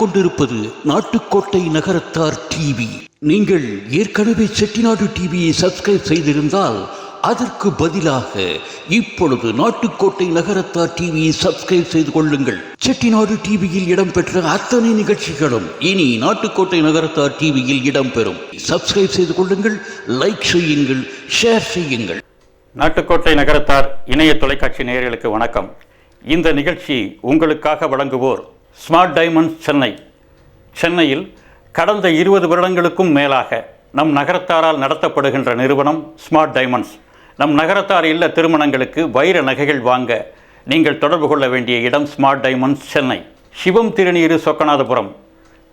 கொண்டிருப்பது நாட்டுக்கோட்டை நகரத்தார் டிவி நீங்கள் ஏற்கனவே செட்டிநாடு டிவியை சப்ஸ்கிரைப் செய்திருந்தால் அதற்கு பதிலாக இப்பொழுது நாட்டுக்கோட்டை நகரத்தார் டிவியை சப்ஸ்கிரைப் செய்து கொள்ளுங்கள். செட்டிநாடு டிவியில் இடம்பெற்ற அத்தனை நிகழ்ச்சிகளும் இனி நாட்டுக்கோட்டை நகரத்தார் டிவியில் இடம்பெறும். சப்ஸ்கிரைப் செய்து கொள்ளுங்கள் லைக் செய்யுங்கள் ஷேர் செய்யுங்கள். நாட்டுக்கோட்டை நகரத்தார் இணைய தொலைக்காட்சி நேயர்களுக்கு வணக்கம். இந்த நிகழ்ச்சி உங்களுக்காக வழங்குவோர் ஸ்மார்ட் டைமண்ட்ஸ் சென்னை சென்னையில் கடந்த இருபது வருடங்களுக்கும் மேலாக நம் நகரத்தாரால் நடத்தப்படுகின்ற நிறுவனம் ஸ்மார்ட் டைமண்ட்ஸ் நம் நகரத்தார் இல்ல திருமணங்களுக்கு வைர நகைகள் வாங்க நீங்கள் தொடர்பு கொள்ள வேண்டிய இடம் ஸ்மார்ட் டைமண்ட்ஸ் சென்னை சிவம் திருநீரு சொக்கநாதபுரம்.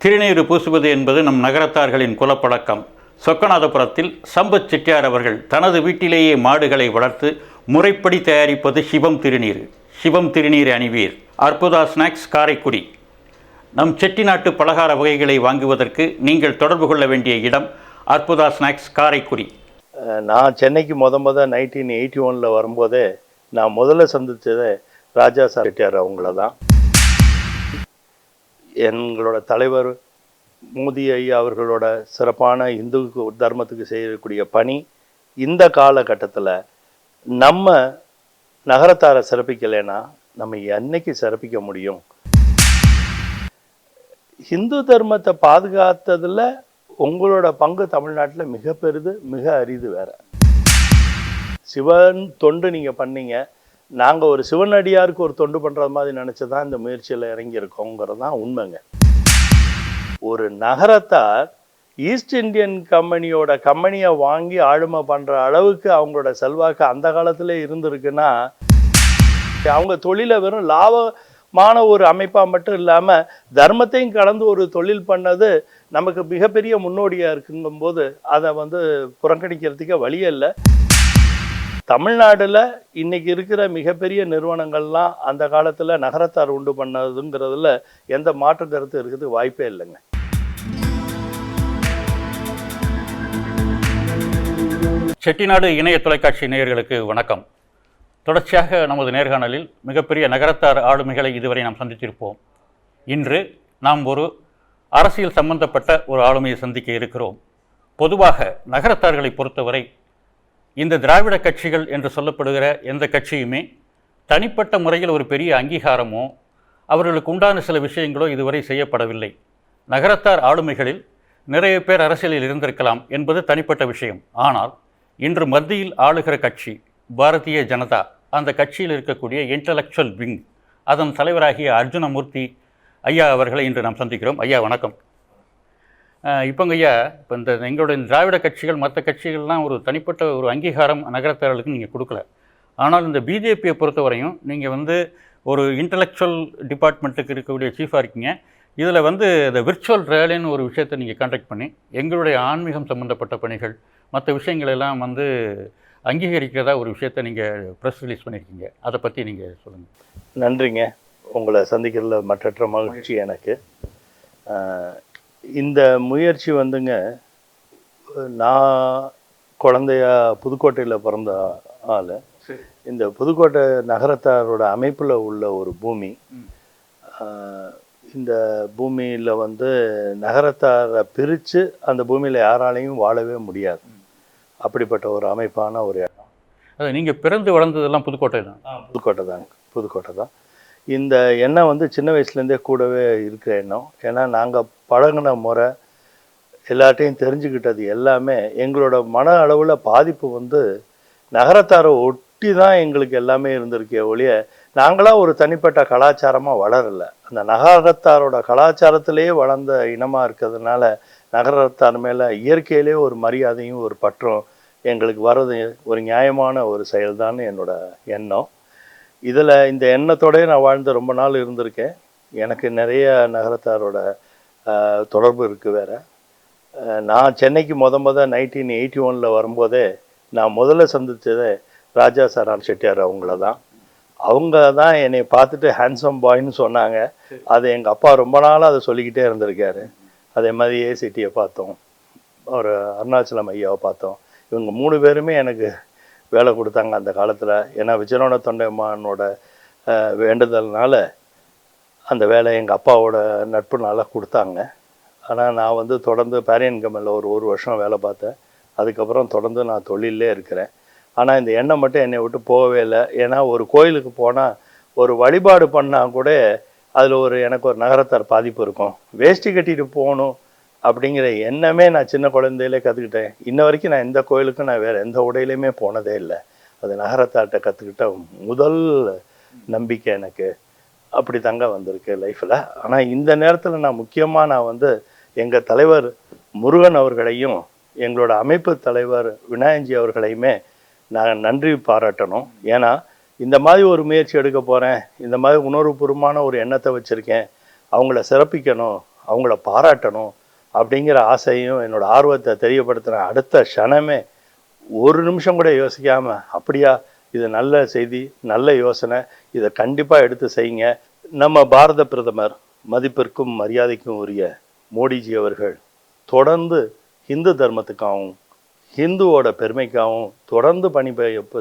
திருநீரு பூசுவது என்பது நம் நகரத்தார்களின் குலப்பழக்கம். சொக்கநாதபுரத்தில் சம்பத் செட்டியார் அவர்கள் தனது வீட்டிலேயே மாடுகளை வளர்த்து முறைப்படி தயாரிப்பது சிவம் திருநீர். சிவம் திருநீர் அணிவீர். அற்புதா ஸ்நாக்ஸ் காரைக்குடி. நம் செட்டிநாட்டு பலகார வகைகளை வாங்குவதற்கு நீங்கள் தொடர்பு கொள்ள வேண்டிய இடம் அற்புதா ஸ்நாக்ஸ் காரைக்குடி. நான் சென்னைக்கு முத முத நைன்டீன் எயிட்டி ஒனில் வரும்போதே நான் முதல்ல சந்தித்ததே ராஜா சார் செட்டியார் அவங்கள தான். எங்களோட தலைவர் மோதி ஐயா அவர்களோட சிறப்பான இந்து தர்மத்துக்கு செய்யக்கூடிய பணி இந்த காலகட்டத்தில் நம்ம நகரத்தாரை சிறப்பிக்கலைன்னா நம்ம என்னைக்கு சிறப்பிக்க முடியும்? ஹிந்து தர்மத்தை பாதுகாத்ததில் உங்களோட பங்கு தமிழ்நாட்டில் மிக பெரிது மிக அரிது வேற. சிவன் தொண்டு நீங்கள் பண்ணீங்க. நாங்கள் ஒரு சிவனடியாருக்கு ஒரு தொண்டு பண்ணுறது மாதிரி நினச்சி தான் இந்த முயற்சியில் இறங்கியிருக்கோங்கிறது தான் உண்மைங்க. ஒரு நகரத்தார் ஈஸ்ட் இந்தியன் கம்பெனியோட கம்பெனியை வாங்கி ஆளுமை பண்ணுற அளவுக்கு அவங்களோட செல்வாக்கு அந்த காலத்திலே இருந்திருக்குன்னா அவங்க தொழிலை வெறும் லாபம் மான ஒரு அமைப்பாக மட்டும் இல்லாமல் தர்மத்தையும் கலந்து ஒரு தொழில் பண்ணது நமக்கு மிகப்பெரிய முன்னோடியாக இருக்குங்கும்போது அதை வந்து புறக்கணிக்கிறதுக்கே வழியே இல்லை. தமிழ்நாடில் இன்றைக்கி இருக்கிற மிகப்பெரிய நிறுவனங்கள்லாம் அந்த காலத்தில் நகரத்தார் உண்டு பண்ணதுங்கிறதுல எந்த மாற்று கருத்து இருக்கிறதுக்கு வாய்ப்பே இல்லைங்க. செட்டிநாடு இணைய தொலைக்காட்சி நேயர்களுக்கு வணக்கம். தொடர்ச்சியாக நமது நேர்காணலில் மிகப்பெரிய நகரத்தார் ஆளுமைகளை இதுவரை நாம் சந்தித்திருப்போம். இன்று நாம் ஒரு அரசியல் சம்பந்தப்பட்ட ஒரு ஆளுமையை சந்திக்க இருக்கிறோம். பொதுவாக நகரத்தார்களை பொறுத்தவரை இந்த திராவிட கட்சிகள் என்று சொல்லப்படுகிற எந்த கட்சியுமே தனிப்பட்ட முறையில் ஒரு பெரிய அங்கீகாரமோ அவர்களுக்கு உண்டான சில விஷயங்களோ இதுவரை செய்யப்படவில்லை. நகரத்தார் ஆளுமைகளில் நிறைய பேர் அரசியலில் இருந்திருக்கலாம் என்பது தனிப்பட்ட விஷயம். ஆனால் இன்று மத்தியில் ஆளுகிற கட்சி பாரதிய ஜனதா அந்த கட்சியில் இருக்கக்கூடிய இன்டலெக்சுவல் விங் அதன் தலைவராகிய அர்ஜுனமூர்த்தி ஐயா அவர்களை இன்று நாம் சந்திக்கிறோம். ஐயா வணக்கம். இப்போங்க ஐயா இப்போ இந்த எங்களுடைய திராவிட கட்சிகள் மற்ற கட்சிகள்லாம் ஒரு தனிப்பட்ட ஒரு அங்கீகாரம் நகரத்தாரர்களுக்கு நீங்கள் கொடுக்கல. ஆனால் இந்த பிஜேபியை பொறுத்தவரையும் நீங்கள் வந்து ஒரு இன்டலெக்சுவல் டிபார்ட்மெண்ட்டுக்கு இருக்கக்கூடிய சீஃபாக இருக்கீங்க. இதில் வந்து இந்த விர்ச்சுவல் ரேலின்னு ஒரு விஷயத்தை நீங்கள் கான்டாக்ட் பண்ணி எங்களுடைய ஆன்மீகம் சம்மந்தப்பட்ட பணிகள் மற்ற விஷயங்களெல்லாம் வந்து அங்கீகரிக்கிறதா ஒரு விஷயத்தை நீங்கள் ப்ரெஸ் ரிலீஸ் பண்ணியிருக்கீங்க அதை பற்றி நீங்கள் சொல்லுங்கள் நன்றிங்க. உங்களை சந்திக்கிறதுல மற்றற்ற மகிழ்ச்சி எனக்கு. இந்த முயற்சி வந்துங்க நான் குழந்தையா புதுக்கோட்டையில் பிறந்த ஆள். இந்த புதுக்கோட்டை நகரத்தாரோட அமைப்பில் உள்ள ஒரு பூமி. இந்த பூமியில் வந்து நகரத்தாரை பிரித்து அந்த பூமியில் யாராலையும் வாழவே முடியாது. அப்படிப்பட்ட ஒரு அமைப்பான ஒரு இடம். அது நீங்கள் பிறந்து வளர்ந்ததெல்லாம் புதுக்கோட்டை தான். புதுக்கோட்டை தான் புதுக்கோட்டை தான். இந்த எண்ணம் வந்து சின்ன வயசுலேருந்தே கூடவே இருக்கிற எண்ணம். ஏன்னா நாங்கள் பழகின முறை எல்லாட்டையும் தெரிஞ்சுக்கிட்டது எல்லாமே எங்களோட மன அளவில் பாதிப்பு வந்து நகரத்தாரை ஒட்டி தான் எங்களுக்கு எல்லாமே இருந்திருக்கே ஒழிய நாங்களாம் ஒரு தனிப்பட்ட கலாச்சாரமாக வளரல. அந்த நகரத்தாரோட கலாச்சாரத்திலேயே வளர்ந்த இனமாக இருக்கிறதுனால நகரத்தார் மேலே இயற்கையிலே ஒரு மரியாதையும் ஒரு பற்றும் எங்களுக்கு வர்றது ஒரு நியாயமான ஒரு செயல்தான்னு என்னோட எண்ணம். இதில் இந்த எண்ணத்தோடயே நான் வாழ்ந்து ரொம்ப நாள் இருந்திருக்கேன். எனக்கு நிறைய நகரத்தாரோட தொடர்பு இருக்குது வேறு. நான் சென்னைக்கு முத முத நைன்டீன் எயிட்டி ஒனில் வரும்போதே நான் முதல்ல சந்தித்ததே ராஜா சாரான் செட்டியார் அவங்கள தான். அவங்க தான் என்னை பார்த்துட்டு ஹேண்ட்ஸம் பாய்ன்னு சொன்னாங்க. அது எங்கள் அப்பா ரொம்ப நாளாக அதை சொல்லிக்கிட்டே இருந்திருக்காரு. அதே மாதிரி ஏசிட்டியை பார்த்தோம். ஒரு அருணாச்சலம் ஐயாவை பார்த்தோம். இவங்க மூணு பேருமே எனக்கு வேலை கொடுத்தாங்க அந்த காலத்தில். ஏன்னா விஜயனோட தொண்டைமானோட வேண்டுதல்னால அந்த வேலை எங்கள் அப்பாவோட நட்புனால் கொடுத்தாங்க. ஆனால் நான் வந்து தொடர்ந்து பேரியன் கம்பெனியில் ஒரு ஒரு வருஷம் வேலை பார்த்தேன். அதுக்கப்புறம் தொடர்ந்து நான் தொழிலே இருக்கிறேன். ஆனால் இந்த எண்ணம் மட்டும் என்னை விட்டு போகவே இல்லை. ஏன்னா ஒரு கோயிலுக்கு போனால் ஒரு வழிபாடு பண்ணால் கூட அதில் ஒரு எனக்கு ஒரு நகரத்தார் பாதிப்பு இருக்கும். வேஷ்டி கட்டிட்டு போகணும். அப்படிங்கிற எண்ணமே நான் சின்ன குழந்தையிலே கற்றுக்கிட்டேன் இன்ன வரைக்கும் நான் எந்த கோயிலுக்கும் நான் வேறு எந்த உடையிலையுமே போனதே இல்லை. அது நகரத்தாட்ட கற்றுக்கிட்ட முதல் நம்பிக்கை எனக்கு. அப்படி தாங்க வந்திருக்கு லைஃப்பில் ஆனால் இந்த நேரத்தில் நான் முக்கியமாக நான் வந்து எங்கள் தலைவர் முருகன் அவர்களையும் எங்களோட அமைப்பு தலைவர் விநாயகஞ்சி அவர்களையுமே நான் நன்றி பாராட்டணும். ஏன்னா இந்த மாதிரி ஒரு முயற்சி எடுக்க போகிறேன் இந்த மாதிரி உணர்வுபூர்வமான ஒரு எண்ணத்தை வச்சுருக்கேன் அவங்கள சிறப்பிக்கணும் அவங்கள பாராட்டணும் அப்படிங்கிற ஆசையும் என்னோட ஆர்வத்தை தெரியப்படுத்தின அடுத்த க்ஷணமே ஒரு நிமிஷம் கூட யோசிக்காமல் அப்படியா இது நல்ல செய்தி நல்ல யோசனை இதை கண்டிப்பாக எடுத்து செய்யுங்க. நம்ம பாரத பிரதமர் மதிப்பிற்கும் மரியாதைக்கும் உரிய மோடிஜி அவர்கள் தொடர்ந்து ஹிந்து தர்மத்துக்காகவும் ஹிந்துவோட பெருமைக்காகவும் தொடர்ந்து பணி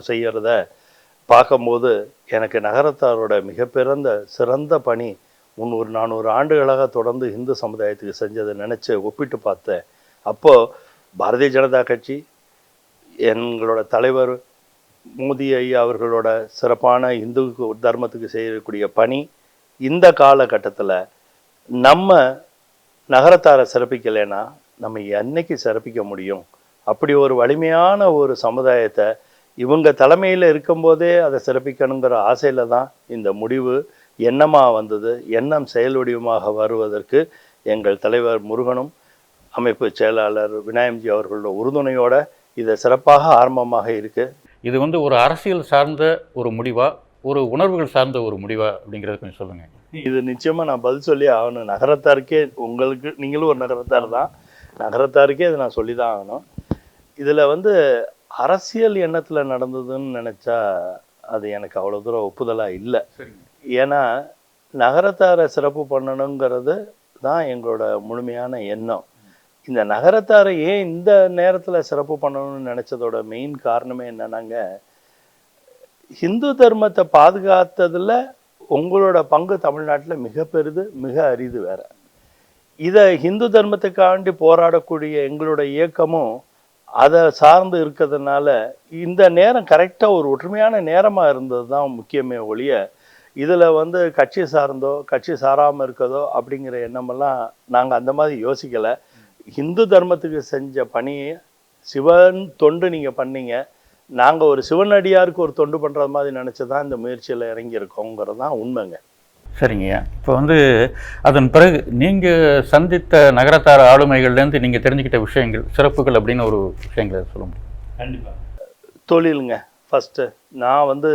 செய்கிறத பார்க்கும்போது எனக்கு நகரத்தாரோட மிகப்பிறந்த சிறந்த பணி முந்நூறு நானூறு ஆண்டுகளாக தொடர்ந்து இந்து சமுதாயத்துக்கு செஞ்சதை நினச்சி ஒப்பிட்டு பார்த்தேன் அப்போது பாரதிய ஜனதா கட்சி எங்களோட தலைவர் மோதி ஐயா அவர்களோட சிறப்பான இந்து தர்மத்துக்கு செய்யக்கூடிய பணி இந்த காலகட்டத்தில் நம்ம நகரத்தாரை சிறப்பிக்கலைன்னா நம்ம என்னைக்கு சிறப்பிக்க முடியும்? அப்படி ஒரு வலிமையான ஒரு சமுதாயத்தை இவங்க தலைமையில் இருக்கும்போதே அதை சிறப்பிக்கணுங்கிற ஆசையில் தான் இந்த முடிவு எண்ணமாக வந்தது? எண்ணம் செயல் வடிவமாக வருவதற்கு எங்கள் தலைவர் முருகனும் அமைப்பு செயலாளர் விநாயகம்ஜி அவர்களோட உறுதுணையோட இதை சிறப்பாக ஆரம்பமாக இருக்கு. இது வந்து ஒரு அரசியல் சார்ந்த ஒரு முடிவா? ஒரு உணர்வுகள் சார்ந்த ஒரு முடிவா? அப்படிங்கிறத கொஞ்சம் சொல்லுங்க. இது நிச்சயமா நான் பதில் சொல்லி ஆகணும். நகரத்தாருக்கே உங்களுக்கு நீங்களும் ஒரு நகரத்தார் தான். நகரத்தாருக்கே இதை நான் சொல்லி தான் ஆகணும். இதுல வந்து அரசியல் எண்ணத்துல நடந்ததுன்னு நினைச்சா அது எனக்கு அவ்வளவு தூரம் ஒப்புதலா இல்லை. ஏன்னா நகரத்தாரை சிறப்பு பண்ணணுங்கிறது தான் எங்களோட முழுமையான எண்ணம். இந்த நகரத்தாரை ஏன் இந்த நேரத்தில் சிறப்பு பண்ணணும்னு நினச்சதோட மெயின் காரணமே என்னன்னாங்க ஹிந்து தர்மத்தை பாதுகாத்ததில் உங்களோட பங்கு தமிழ்நாட்டில் மிக பெரிது மிக அரிது வேற. இதை ஹிந்து தர்மத்துக்காண்டி போராடக்கூடிய எங்களோட இயக்கமும் அதை சார்ந்து இருக்கிறதுனால இந்த நேரம் கரெக்டாக ஒரு ஒற்றுமையான நேரமாக இருந்தது தான் முக்கியமே ஒழிய இதில் வந்து கட்சி சார்ந்தோ கட்சி சாராமல் இருக்கதோ அப்படிங்கிற எண்ணமெல்லாம் நாங்கள் அந்த மாதிரி யோசிக்கலை. ஹிந்து தர்மத்துக்கு செஞ்ச பணியை சிவன் தொண்டு நீங்கள் பண்ணீங்க. நாங்கள் ஒரு சிவனடியாருக்கு ஒரு தொண்டு பண்ணுறது மாதிரி நினச்சி தான் இந்த முயற்சியில் இறங்கியிருக்கோங்கிறது தான் உண்மைங்க. சரிங்கய்யா இப்போ வந்து அதன் பிறகு நீங்கள் சந்தித்த நகரத்தார் ஆளுமைகள்லேருந்து நீங்கள் தெரிஞ்சுக்கிட்ட விஷயங்கள் சிறப்புகள் அப்படின்னு ஒரு விஷயங்களை சொல்ல முடியும். கண்டிப்பாக தொழிலுங்க. ஃபஸ்ட்டு நான் வந்து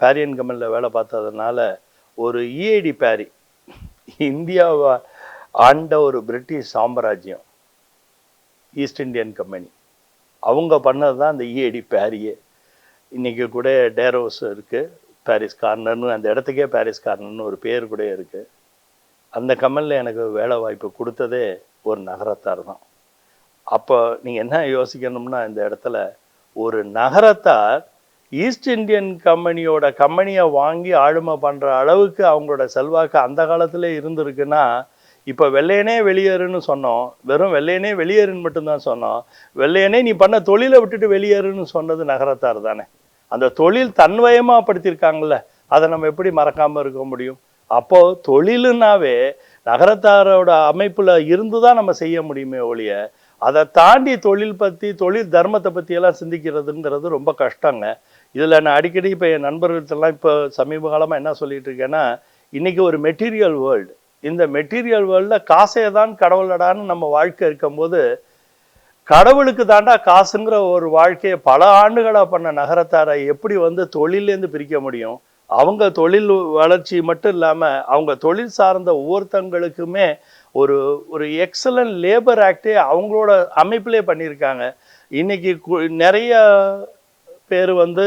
பேரியன் கம்பெனியில் வேலை பார்த்ததுனால ஒரு இஏடி பேரி இந்தியாவை ஆண்ட ஒரு பிரிட்டிஷ் சாம்ராஜ்யம் ஈஸ்ட் இந்தியன் கம்பெனி அவங்க பண்ணது தான் அந்த இஏடி பேரியே. இன்றைக்கி கூட டேரோஸ் இருக்குது பாரிஸ் கார்னர்னு அந்த இடத்துக்கே பாரிஸ் கார்னர்னு ஒரு பேர் கூட இருக்குது அந்த கம்பெனியில் எனக்கு வேலை வாய்ப்பு கொடுத்ததே ஒரு நகரத்தார் தான். அப்போ நீங்கள் என்ன யோசிக்கணும்னா இந்த இடத்துல ஒரு நகரத்தார் ஈஸ்ட் இந்தியன் கம்பெனியோட கம்பெனியை வாங்கி ஆளுமை பண்ணுற அளவுக்கு அவங்களோட செல்வாக்கு அந்த காலத்தில் இருந்திருக்குன்னா இப்போ வெள்ளையனே வெளியேறுன்னு சொன்னோம். வெறும் வெள்ளையனே வெளியேறுன்னு மட்டும்தான் சொன்னோம். வெள்ளையனே நீ பண்ண தொழிலை விட்டுட்டு வெளியேறுன்னு சொன்னது நகரத்தார் தானே. அந்த தொழில் தன்வயமாப்படுத்தியிருக்காங்கல்ல அதை நம்ம எப்படி மறக்காமல் இருக்க முடியும்? அப்போது தொழிலுனாவே நகரத்தாரோட அமைப்பில் இருந்து தான் நம்ம செய்ய முடியுமே ஒழிய அதை தாண்டி தொழில் பற்றி தொழில் தர்மத்தை பற்றியெல்லாம் சிந்திக்கிறதுங்கிறது ரொம்ப கஷ்டங்க. இதில் நான் அடிக்கடி இப்போ என் நண்பர்கள்ட்டெல்லாம் இப்போ சமீப காலமாக என்ன சொல்லிட்டு இருக்கேன்னா இன்றைக்கி ஒரு மெட்டீரியல் வேர்ல்டு இந்த மெட்டீரியல் வேர்ல்டில் காசே தான் கடவுளடான்னு நம்ம வாழ்க்கை இருக்கும்போது கடவுளுக்கு தாண்டா காசுங்கிற ஒரு வாழ்க்கையை பல ஆண்டுகளாக பண்ண நகரத்தாரை எப்படி வந்து தொழிலேருந்து பிரிக்க முடியும்? அவங்க தொழில் வளர்ச்சி மட்டும் இல்லாமல் அவங்க தொழில் சார்ந்த ஒவ்வொருத்தங்களுக்குமே ஒரு ஒரு எக்ஸலன்ட் லேபர் ஆக்டே அவங்களோட அமைப்பிலே பண்ணியிருக்காங்க. இன்றைக்கி கு- நிறைய பேர் வந்து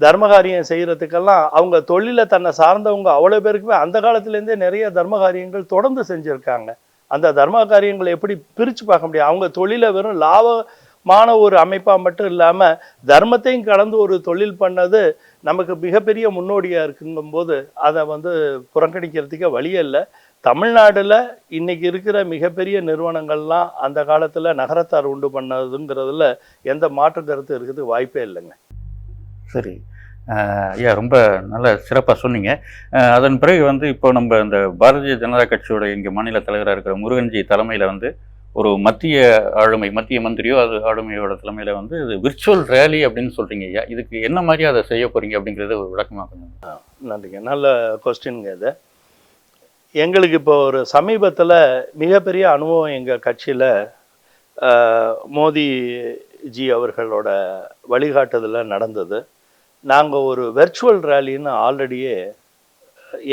தர்மகாரியம் செய்கிறதுக்கெல்லாம் அவங்க தொழிலை தன்னை சார்ந்தவங்க அவ்வளோ பேருக்குமே அந்த காலத்துலேருந்தே நிறைய தர்மகாரியங்கள் தொடர்ந்து செஞ்சுருக்காங்க. அந்த தர்ம காரியங்களை எப்படி பிரித்து பார்க்க முடியும்? அவங்க தொழிலை வெறும் லாபமான ஒரு அமைப்பாக மட்டும் இல்லாமல் தர்மத்தையும் கலந்து ஒரு தொழில் பண்ணது நமக்கு மிகப்பெரிய முன்னோடியாக இருக்குங்கும்போது அதை வந்து புறக்கணிக்கிறதுக்கே வழியே இல்லை. தமிழ்நாடில் இன்றைக்கி இருக்கிற மிகப்பெரிய நிறுவனங்கள்லாம் அந்த காலத்தில் நகரத்தார் உண்டு பண்ணதுங்கிறதுல எந்த மாற்று கருத்து இருக்குது வாய்ப்பே இல்லைங்க. சரி. ஐயா ரொம்ப நல்ல சிறப்பாக சொன்னீங்க. அதன் பிறகு வந்து இப்போ நம்ம இந்த பாரதிய ஜனதா கட்சியோட இங்கே மாநில தலைவராக இருக்கிற முருகன்ஜி தலைமையில் வந்து ஒரு மத்திய ஆளுமை மத்திய மந்திரியோ அது ஆளுமையோட தலைமையில் வந்து இது விர்ச்சுவல் ரேலி அப்படின்னு சொல்கிறீங்க ஐயா. இதுக்கு என்ன மாதிரி அதை செய்ய போகிறீங்க அப்படிங்கிறத ஒரு விளக்கமாக கொஞ்சம். நன்றிங்க. நல்ல கொஸ்டின்ங்க இது. எங்களுக்கு இப்போ ஒரு சமீபத்தில் மிகப்பெரிய அனுபவம் எங்கள் கட்சியில் மோடிஜி அவர்களோட வழிகாட்டுதலில் நடந்தது. நாங்கள் ஒரு வெர்ச்சுவல் ரேலின்னு ஆல்ரெடியே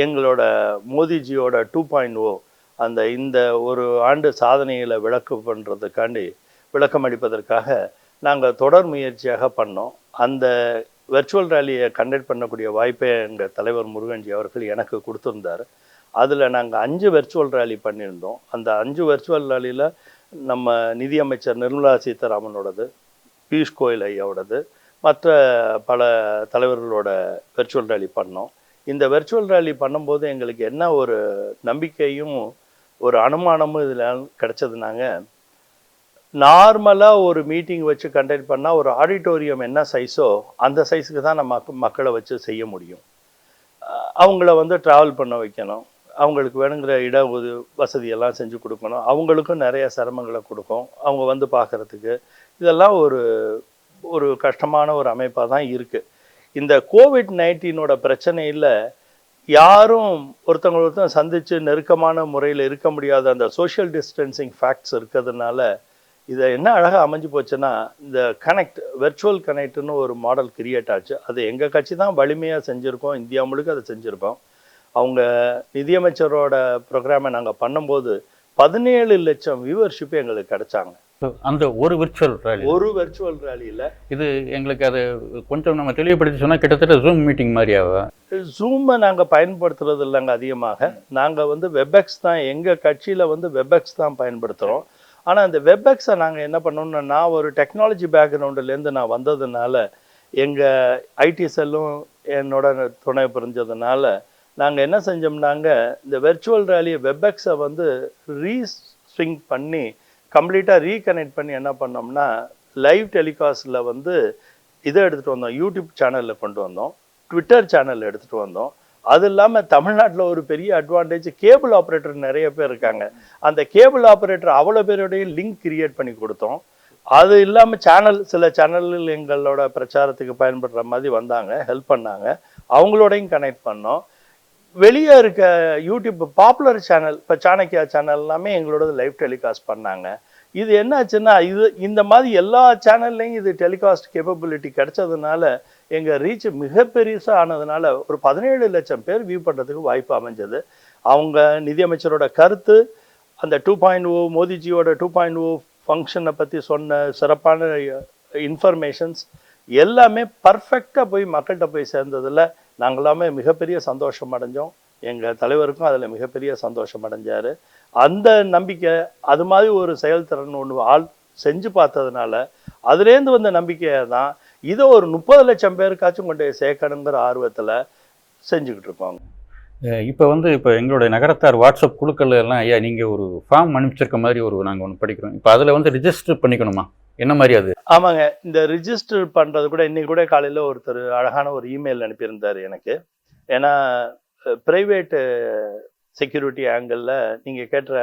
எங்களோட மோதிஜியோட டூ பாயிண்ட் ஓ அந்த இந்த ஒரு ஆண்டு சாதனைகளை விளக்கு பண்ணுறதுக்காண்டி விளக்கம் அளிப்பதற்காக நாங்கள் தொடர் முயற்சியாக பண்ணோம். அந்த வெர்ச்சுவல் ரேலியை கண்டக்ட் பண்ணக்கூடிய வாய்ப்பை எங்கள் தலைவர் முருகன்ஜி அவர்கள் எனக்கு கொடுத்துருந்தார். அதில் நாங்கள் அஞ்சு வெர்ச்சுவல் ரேலி பண்ணியிருந்தோம். அந்த அஞ்சு வெர்ச்சுவல் ரேலியில் நம்ம நிதியமைச்சர் நிர்மலா சீதாராமனோடது பியூஷ் கோயல் ஐயாவோடது மற்ற பல தலைவர்களோட வெர்ச்சுவல் ரேலி பண்ணோம். இந்த வெர்ச்சுவல் ரேலி பண்ணும்போது எங்களுக்கு என்ன ஒரு நம்பிக்கையும் ஒரு அனுமானமும் இதில் கிடச்சதுனாங்க. நார்மலாக ஒரு மீட்டிங் வச்சு கண்டக்ட் பண்ணால் ஒரு ஆடிட்டோரியம் என்ன சைஸோ அந்த சைஸுக்கு தான் நம்ம மக்களை வச்சு செய்ய முடியும். அவங்கள வந்து ட்ராவல் பண்ண வைக்கணும். அவங்களுக்கு வேணுங்கிற இட ஒது வசதியெல்லாம் செஞ்சு கொடுக்கணும். அவங்களுக்கும் நிறைய சிரமங்களை கொடுக்கும். அவங்க வந்து பார்க்கறதுக்கு. இதெல்லாம் ஒரு ஒரு கஷ்டமான ஒரு அமைப்பாக தான் இருக்குது இந்த கோவிட் நைன்டீனோட பிரச்சனையில் யாரும் ஒருத்தவங்க ஒருத்தங்க சந்தித்து நெருக்கமான முறையில் இருக்க முடியாத அந்த சோஷியல் டிஸ்டன்சிங் ஃபேக்ட்ஸ் இருக்கிறதுனால இதை என்ன அழகாக அமைஞ்சு போச்சுன்னா இந்த கனெக்ட் வெர்ச்சுவல் கனெக்ட்னு ஒரு மாடல் கிரியேட் ஆச்சு. அது எங்கள் கட்சி தான் வலிமையாக செஞ்சுருக்கோம். இந்தியா முழுக்க அதை செஞ்சுருக்கோம். அவங்க நிதியமைச்சரோட ப்ரோக்ராமை நாங்கள் பண்ணும்போது பதினேழு லட்சம் வியூவர்ஷிப் எங்களுக்கு கிடைச்சாங்க. அந்த ஒரு விர்ச்சுவல் ரேலி ஒரு வெர்ச்சுவல் ரேலியில் இது எங்களுக்கு அது கொஞ்சம் நம்ம தெளிவுபடுத்தி சொன்னால் கிட்டத்தட்ட ஜூம் மீட்டிங் மாதிரியாவா ஜூமை நாங்கள் பயன்படுத்துறது இல்லைங்க அதிகமாக. நாங்கள் வந்து வெப்எக்ஸ் தான் எங்கள் கட்சியில் வந்து வெப்எக்ஸ் தான் பயன்படுத்துகிறோம் ஆனால் அந்த வெப்எக்ஸை நாங்கள் என்ன பண்ணோம்னா நான் ஒரு டெக்னாலஜி பேக்ரவுண்டுலேருந்து நான் வந்ததுனால எங்கள் ஐடி செல்லும் என்னோட துணை புரிஞ்சதுனால நாங்கள் என்ன செஞ்சோம்னாங்க இந்த வெர்ச்சுவல் ரேலியை வெப்எக்ஸை வந்து ரீஸ்விங் பண்ணி கம்ப்ளீட்டாக ரீகனெக்ட் பண்ணி என்ன பண்ணோம்னா லைவ் டெலிகாஸ்டில் வந்து இதை எடுத்துகிட்டு வந்தோம் யூடியூப் சேனலில் கொண்டு வந்தோம் ட்விட்டர் சேனல் எடுத்துகிட்டு வந்தோம். அது இல்லாமல் தமிழ்நாட்டில் ஒரு பெரிய அட்வான்டேஜ் கேபிள் ஆப்ரேட்டர் நிறைய பேர் இருக்காங்க. அந்த கேபிள் ஆப்ரேட்டர் அவ்வளோ பேரோடையும் லிங்க் கிரியேட் பண்ணி கொடுத்தோம். அது இல்லாமல் சேனல் சில சேனல்கள் எங்களோட பிரச்சாரத்துக்கு பயன்படுற மாதிரி வந்தாங்க ஹெல்ப் பண்ணாங்க. அவங்களோடையும் கனெக்ட் பண்ணோம். வெளியே இருக்க யூடியூப் பாப்புலர் சேனல் இப்போ சாணக்கியா சேனல் எல்லாமே எங்களோட லைவ் டெலிகாஸ்ட் பண்ணாங்க. இது என்னாச்சுன்னா இது இந்த மாதிரி எல்லா சேனல்லையும் இது டெலிகாஸ்ட் கேப்பபிலிட்டி கிடைச்சதுனால எங்கள் ரீச் மிகப்பெருசா ஆனதுனால ஒரு பதினேழு லட்சம் பேர் வியூ பண்ணுறதுக்கு வாய்ப்பு அமைஞ்சது. அவங்க நிதியமைச்சரோட கருத்து அந்த டூ பாயிண்ட் ஓ மோதிஜியோட டூ பாயிண்ட் ஓ ஃபங்க்ஷனை பற்றி சொன்ன சிறப்பான இன்ஃபர்மேஷன்ஸ் எல்லாமே பர்ஃபெக்டாக போய் மக்கள்கிட்ட போய் சேர்ந்ததில் நாங்களாமே மிகப்பெரிய சந்தோஷம் அடைஞ்சோம். எங்கள் தலைவருக்கும் அதில் மிகப்பெரிய சந்தோஷம் அடைஞ்சார். அந்த நம்பிக்கை அது மாதிரி ஒரு செயல்திறன் ஒன்று ஆள் செஞ்சு பார்த்ததுனால அதுலேருந்து வந்த நம்பிக்கையை தான் இதை ஒரு முப்பது லட்சம் பேருக்காச்சும் கொண்டு சேர்க்கணுங்கிற ஆர்வத்தில் செஞ்சுக்கிட்டு இருப்பாங்க இப்போ வந்து இப்போ எங்களுடைய நகரத்தார் வாட்ஸ்அப் குழுக்கள் எல்லாம் ஐயா நீங்கள் ஒரு ஃபார்ம் அனுப்பிச்சிருக்க மாதிரி ஒரு நாங்கள் ஒன்று படிக்கிறோம். இப்போ அதில் வந்து ரிஜிஸ்டர் பண்ணிக்கணுமா? என்ன மாதிரி அது? ஆமாங்க. இந்த ரிஜிஸ்டர் பண்ணுறது கூட இன்னைக்கு கூட காலையில் ஒருத்தர் அழகான ஒரு இமெயில் அனுப்பியிருந்தார் எனக்கு. ஏன்னா ப்ரைவேட்டு செக்யூரிட்டி ஆங்கிளில் நீங்கள் கேட்டுற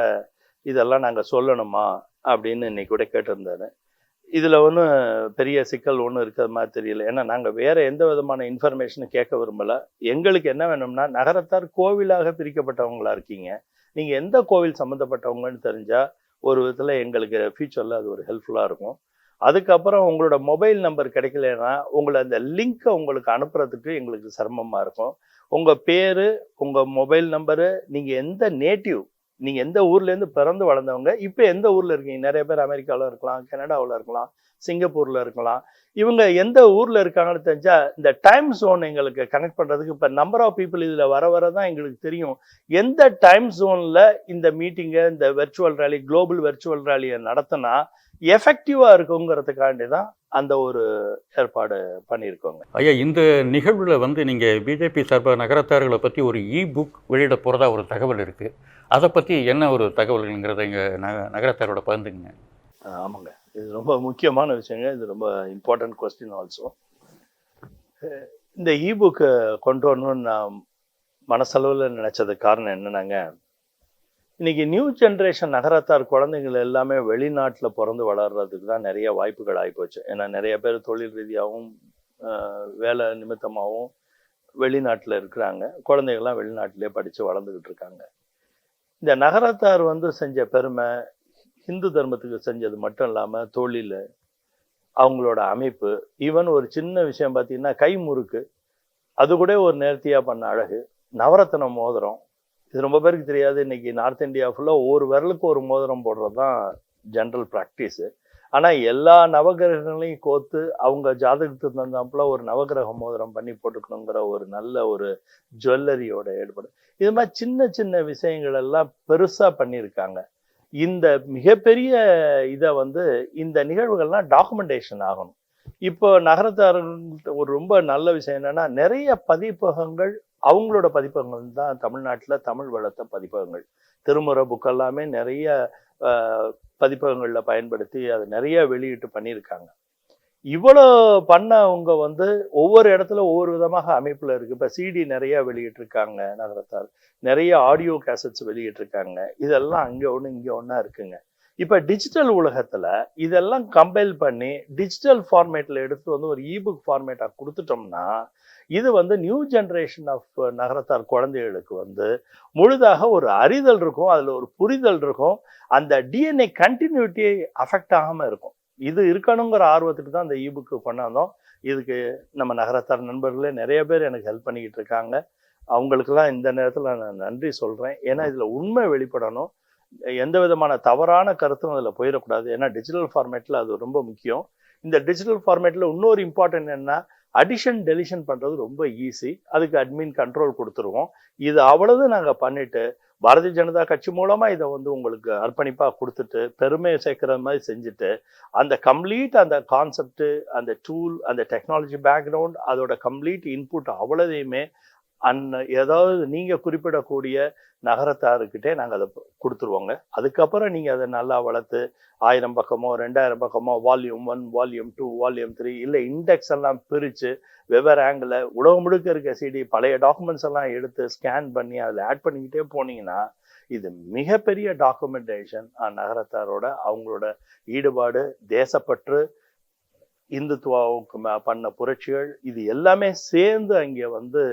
இதெல்லாம் நாங்கள் சொல்லணுமா? அப்படின்னு இன்னைக்கு கூட கேட்டிருந்தாரு. இதில் ஒன்றும் பெரிய சிக்கல் ஒன்றும் இருக்கிற மாதிரி தெரியல. ஏன்னா நாங்கள் வேறு எந்த விதமான இன்ஃபர்மேஷனும் கேட்க விரும்பலை. எங்களுக்கு என்ன வேணும்னா நகரத்தார் கோவிலாக பிரிக்கப்பட்டவங்களா இருக்கீங்க. நீங்கள் எந்த கோவில் சம்மந்தப்பட்டவங்கன்னு தெரிஞ்சால் ஒரு விதத்தில் எங்களுக்கு ஃபியூச்சரில் அது ஒரு ஹெல்ப்ஃபுல்லாக இருக்கும். அதுக்கப்புறம் உங்களோட மொபைல் நம்பர் கிடைக்கலன்னா உங்களை அந்த லிங்க்கை உங்களுக்கு அனுப்புறதுக்கு எங்களுக்கு சிரமமாக இருக்கும். உங்கள் பேர் உங்கள் மொபைல் நம்பரு நீங்கள் எந்த நேட்டிவ் நீங்க எந்த ஊர்ல இருந்து பிறந்து வளர்ந்தவங்க இப்போ எந்த ஊர்ல இருக்கீங்க? நிறைய பேர் அமெரிக்காவில் இருக்கலாம் கனடாவில் இருக்கலாம் சிங்கப்பூர்ல இருக்கலாம். இவங்க எந்த ஊர்ல இருக்காங்கன்னு தெரிஞ்சா இந்த டைம் ஜோன் எங்களுக்கு கனெக்ட் பண்றதுக்கு இப்ப நம்பர் ஆஃப் பீப்புள் இதுல வர வர தான் எங்களுக்கு தெரியும். எந்த டைம் ஜோன்ல இந்த மீட்டிங்கை இந்த வெர்ச்சுவல் ரேலி குளோபல் வெர்ச்சுவல் ரேலியை நடத்தினா எஃபெக்டிவா இருக்குங்கிறதுக்காண்டி தான் அந்த ஒரு ஏற்பாடு பண்ணியிருக்கோங்க. ஐயா இந்த நிகழ்வில் வந்து நீங்கள் பிஜேபி சார்பாக நகரத்தார்களை பற்றி ஒரு இ புக் வெளியிட போகிறதா ஒரு தகவல் இருக்குது அதை பற்றி என்ன ஒரு தகவல்ங்கிறத இங்கே ந நகரத்தாரோட பகிர்ந்துங்க ஆமாங்க. இது ரொம்ப முக்கியமான விஷயங்க. இது ரொம்ப இம்பார்ட்டன்ட் கொஸ்டின் ஆல்சோ இந்த இபுக்கை கொண்டு வரணும்னு நான் மனசளவில் நினைச்சது காரணம் என்னன்னாங்க இன்றைக்கி நியூ ஜென்ரேஷன் நகரத்தார் குழந்தைகள் எல்லாமே வெளிநாட்டில் பிறந்து வளர்றதுக்கு தான் நிறைய வாய்ப்புகள் ஆகிப்போச்சு ஏன்னா நிறைய பேர் தொழில் ரீதியாகவும் வேலை நிமித்தமாகவும் வெளிநாட்டில் இருக்கிறாங்க. குழந்தைகள்லாம் வெளிநாட்டிலே படித்து வளர்ந்துக்கிட்டு இருக்காங்க. இந்த நகரத்தார் வந்து செஞ்ச பெருமை ஹிந்து தர்மத்துக்கு செஞ்சது மட்டும் இல்லாமல் தொழில் அவங்களோட அமைப்பு ஈவன் ஒரு சின்ன விஷயம் பார்த்தீங்கன்னா கை முறுக்கு அது கூட ஒரு நேர்த்தியாக பண்ண அழகு நவரத்தன மோதிரம் இது ரொம்ப பேருக்கு தெரியாது. இன்னைக்கு நார்த் இந்தியா ஃபுல்லாக ஒவ்வொரு விரலுக்கு ஒரு மோதிரம் போடுறது தான் ஜென்ரல் ப்ராக்டிஸு ஆனால் எல்லா நவகிரகங்களையும் கோத்து அவங்க ஜாதகத்துக்கு தந்தாப்புல ஒரு நவகிரக மோதிரம் பண்ணி போட்டுக்கணுங்கிற ஒரு நல்ல ஒரு ஜுவல்லரியோட ஏற்பாடு இது மாதிரி சின்ன சின்ன விஷயங்கள் எல்லாம் பெருசாக பண்ணியிருக்காங்க. இந்த மிகப்பெரிய இதை வந்து இந்த நிகழ்வுகள்லாம் டாக்குமெண்டேஷன் ஆகணும். இப்போ நகரத்தார்கள் ஒரு ரொம்ப நல்ல விஷயம் என்னென்னா நிறைய பதிப்பகங்கள் அவங்களோட பதிப்பகங்கள் தான் தமிழ்நாட்டில் தமிழ் வளர்த்த பதிப்பகங்கள். திருமுறை புக் எல்லாமே நிறைய ஆஹ், பதிப்பகங்கள்ல பயன்படுத்தி அது நிறைய வெளியிட்டு பண்ணியிருக்காங்க. இவ்வளோ பண்ணவங்க வந்து ஒவ்வொரு இடத்துல ஒவ்வொரு விதமாக அமைப்புல இருக்கு. இப்போ சிடி நிறைய வெளியிட்டிருக்காங்க நகரத்தார். நிறைய ஆடியோ கேசட்ஸ் வெளியிட்டிருக்காங்க. இதெல்லாம் அங்கே ஒன்று இங்கே ஒன்றா இருக்குங்க. இப்போ டிஜிட்டல் உலகத்துல இதெல்லாம் கம்பைல் பண்ணி டிஜிட்டல் ஃபார்மேட்ல எடுத்து வந்து ஒரு இபுக் ஃபார்மேட்டாக கொடுத்துட்டோம்னா இது வந்து நியூ ஜென்ரேஷன் ஆஃப் நகரத்தார் குழந்தைகளுக்கு வந்து முழுதாக ஒரு அறிதல் இருக்கும் அதில் ஒரு புரிதல் இருக்கும் அந்த டிஎன்ஏ கண்டினியூட்டியை அஃபெக்ட் ஆகாம இருக்கும். இது இருக்கணுங்கிற ஆர்வத்துக்கு தான் அந்த இபுக்கு கொண்டாந்தோம். இதுக்கு நம்ம நகரத்தார் நண்பர்களே நிறைய பேர் எனக்கு ஹெல்ப் பண்ணிக்கிட்டு இருக்காங்க. அவங்களுக்கெல்லாம் இந்த நேரத்தில் நான் நன்றி சொல்கிறேன் ஏன்னா இதில் உண்மை வெளிப்படணும். எந்த விதமான தவறான கருத்தும் அதில் போயிடக்கூடாது. ஏன்னா டிஜிட்டல் ஃபார்மேட்டில் அது ரொம்ப முக்கியம். இந்த டிஜிட்டல் ஃபார்மேட்டில் இன்னொரு இம்பார்ட்டன்ட் என்ன அடிஷன் டெலிஷன் பண்ணுறது ரொம்ப ஈஸி அதுக்கு அட்மின் கண்ட்ரோல் கொடுத்துருவோம். இது அவ்வளவு நாங்கள் பண்ணிவிட்டு பாரதிய ஜனதா கட்சி மூலமாக இதை வந்து உங்களுக்கு அர்ப்பணிப்பாக கொடுத்துட்டு பெருமையை சேர்க்குற மாதிரி செஞ்சுட்டு அந்த கம்ப்ளீட் அந்த கான்செப்ட் அந்த டூல் அந்த டெக்னாலஜி பேக்ரவுண்ட் அதோட கம்ப்ளீட் இன்புட் அவ்வளோதையுமே அந்த ஏதாவது நீங்கள் குறிப்பிடக்கூடிய நகரத்தாருக்கிட்டே நாங்கள் அதை கொடுத்துருவோங்க. அதுக்கப்புறம் நீங்கள் அதை நல்லா வளர்த்து ஆயிரம் பக்கமோ ரெண்டாயிரம் பக்கமோ volume one volume two volume three இல்லை இண்டெக்ஸ் எல்லாம் பிரித்து வெவ்வேறு ஆங்கிள் உலகம் முழுக்க இருக்க சிடி பழைய டாக்குமெண்ட்ஸ் எல்லாம் எடுத்து ஸ்கேன் பண்ணி அதில் ஆட் பண்ணிக்கிட்டே போனீங்கன்னா இது மிகப்பெரிய டாக்குமெண்டேஷன் நகரத்தாரோட அவங்களோட ஈடுபாடு தேசப்பற்று இந்துத்துவாவுக்கு பண்ண புரட்சிகள் இது எல்லாமே சேர்ந்து அங்கே வந்து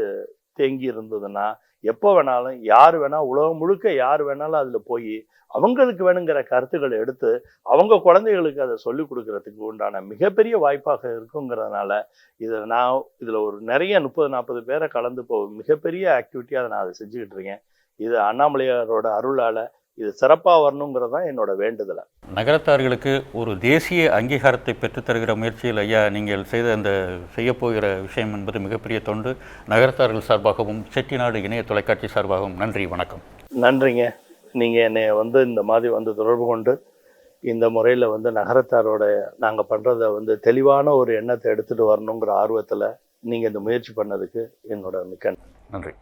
தேங்கி இருந்ததுன்னா எப்போ வேணாலும் யார் வேணால் உலகம் முழுக்க யார் வேணாலும் அதில் போய் அவங்களுக்கு வேணுங்கிற கருத்துக்களை எடுத்து அவங்க குழந்தைகளுக்கு அதை சொல்லிக் கொடுக்கறதுக்கு உண்டான மிகப்பெரிய வாய்ப்பாக இருக்குங்கிறதுனால இதை நான் இதில் ஒரு நிறைய முப்பது நாற்பது பேரை கலந்து போ மிகப்பெரிய ஆக்டிவிட்டியாக அதை நான் அதை செஞ்சுக்கிட்டு இருக்கேன். இது அண்ணாமலையாரோட அருளால் இது சிறப்பாக வரணுங்கிறது தான் என்னோட வேண்டுதலை. நகரத்தார்களுக்கு ஒரு தேசிய அங்கீகாரத்தை பெற்றுத்தருகிற முயற்சியில் ஐயா நீங்கள் செய்த அந்த செய்யப்போகிற விஷயம் என்பது மிகப்பெரிய தொண்டு. நகரத்தார்கள் சார்பாகவும் செட்டிநாடு இணைய தொலைக்காட்சி சார்பாகவும் நன்றி வணக்கம். நன்றிங்க. நீங்கள் என்னை வந்து இந்த மாதிரி வந்து தொடர்பு கொண்டு இந்த முறையில் வந்து நகரத்தாரோட நாங்கள் பண்ணுறத வந்து தெளிவான ஒரு எண்ணத்தை எடுத்துகிட்டு வரணுங்கிற ஆர்வத்தில் நீங்கள் இந்த முயற்சி பண்ணதுக்கு என்னோட மிக்க நன்றி. நன்றி.